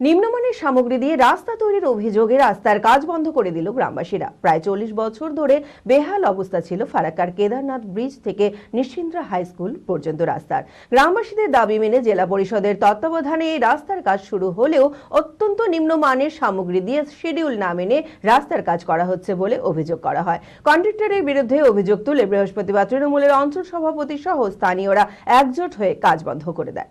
নিম্নমানের সামগ্রী দিয়ে রাস্তা তৈরির অভিযোগে রাস্তার কাজ বন্ধ করে দিল গ্রামবাসীরা। প্রায় চল্লিশ বছর ধরে বেহাল অবস্থা ছিল ফারাক্কার কেদারনাথ ব্রিজ থেকে নিশ্চিন্দ্রা হাই স্কুল পর্যন্ত রাস্তার। গ্রামবাসীদের দাবি মেনে জেলা পরিষদের তত্ত্বাবধানে এই রাস্তার কাজ শুরু হলেও অত্যন্ত নিম্নমানের সামগ্রী দিয়ে শিডিউল না মেনে রাস্তার কাজ করা হচ্ছে বলে অভিযোগ করা হয়। কন্ট্রাক্টরের বিরুদ্ধে অভিযোগ তুলে বৃহস্পতিবার তৃণমূলের অঞ্চল সভাপতি সহ স্থানীয়রা একজোট হয়ে কাজ বন্ধ করে দেয়।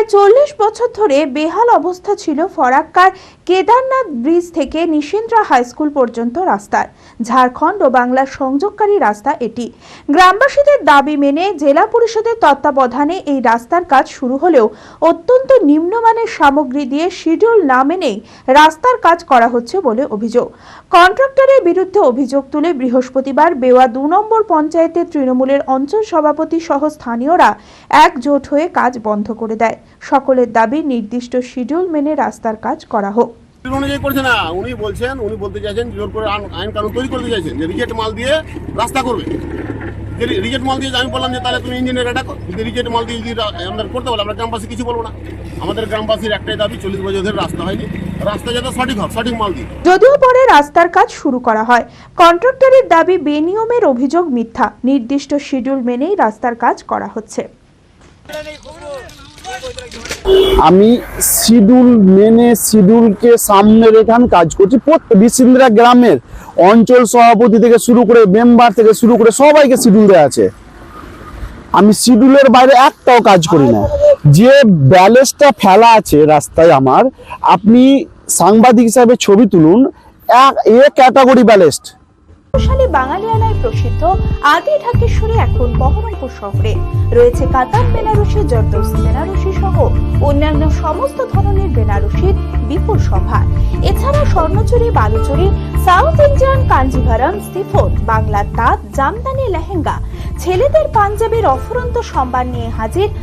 প্রায় চল্লিশ বছর ধরে বেহাল অবস্থা ছিল ফরাক্কার কেদারনাথ ব্রিজ থেকে নিশিন্দ্রা হাই স্কুল পর্যন্ত রাস্তার। ঝাড়খণ্ড ও বাংলার সংযোগকারী রাস্তা এটি। গ্রামবাসীদের দাবি মেনে জেলা পরিষদের তত্ত্বাবধানে এই রাস্তার কাজ শুরু হলেও অত্যন্ত নিম্নমানের সামগ্রী দিয়ে শিডিউল না মেনেই রাস্তার কাজ করা হচ্ছে বলে অভিযোগ। কন্ট্রাক্টরের বিরুদ্ধে অভিযোগ তুলে বৃহস্পতিবার বেওয়া দু নম্বর পঞ্চায়েতের তৃণমূলের অঞ্চল সভাপতি সহ স্থানীয়রা একজোট হয়ে কাজ বন্ধ করে দেয়। সকলের দাবি নির্দিষ্ট শিডিউল মেনে রাস্তার কাজ করা হোক। অনুযায়ী করছে না। উনি বলছেন উনি বলতে চাইছেন জোর করে আইন- কানুন তৈরি করতে চাইছেন যে রিজেক্ট মাল দিয়ে রাস্তা করবে। যে রিজেক্ট মাল দিয়ে আমি বললাম যে তাহলে তুমি ইঞ্জিনিয়ার এটা যদি রিজেক্ট মাল দিয়ে যদি রা- করতে বলে আমরা গ্রামবাসী কিছু বলব না। আমাদের গ্রামবাসীর একটাই দাবি চল্লিশ বছর ধরে রাস্তা হয়নি। রাস্তা যাতে সঠিক সঠিক মাল দিয়ে। যদিও পরে রাস্তার কাজ শুরু করা হয়। কন্ট্রাক্টরের দাবি বেনিয়মের অভিযোগ মিথ্যা। নির্দিষ্ট শিডিউল মেনেই রাস্তার কাজ করা হচ্ছে। আমি সিডুল মেনে সিডুলকে সামনে রেখে আমি কাজ করছি। প্রত্যেক বিসিন্দ্রা গ্রামের অঞ্চল সভাপতি থেকে শুরু করে মেম্বার থেকে শুরু করে সবাইকে শিডিউল দেওয়া আছে। আমি শিডিউলের বাইরে একটাও কাজ করি না। যে ব্যালেন্সটা ফেলা আছে রাস্তায় আমার, আপনি সাংবাদিক হিসাবে ছবি তুলুন, এক এ ক্যাটাগরি ব্যালেস্ট সালে বাঙালিয়ানায় প্রসিদ্ধ আদি ঢাকেশ্বরী এখন বহরমপুর শহরে। রয়েছে বেনারসি জর্দোস বেনারসি সহ অন্যান্য সমস্ত ধরনের বেনারসির বিপুল সম্ভার এছাড়া স্বর্ণচুরি, বালুচুরি, সাউথ ইন্ডিয়ান কাঞ্জিভারাম বাংলার তাঁত, জামদানি, লেহেঙ্গা। ছেলেদের পাঞ্জাবের অফুরন্ত সম্ভার নিয়ে হাজির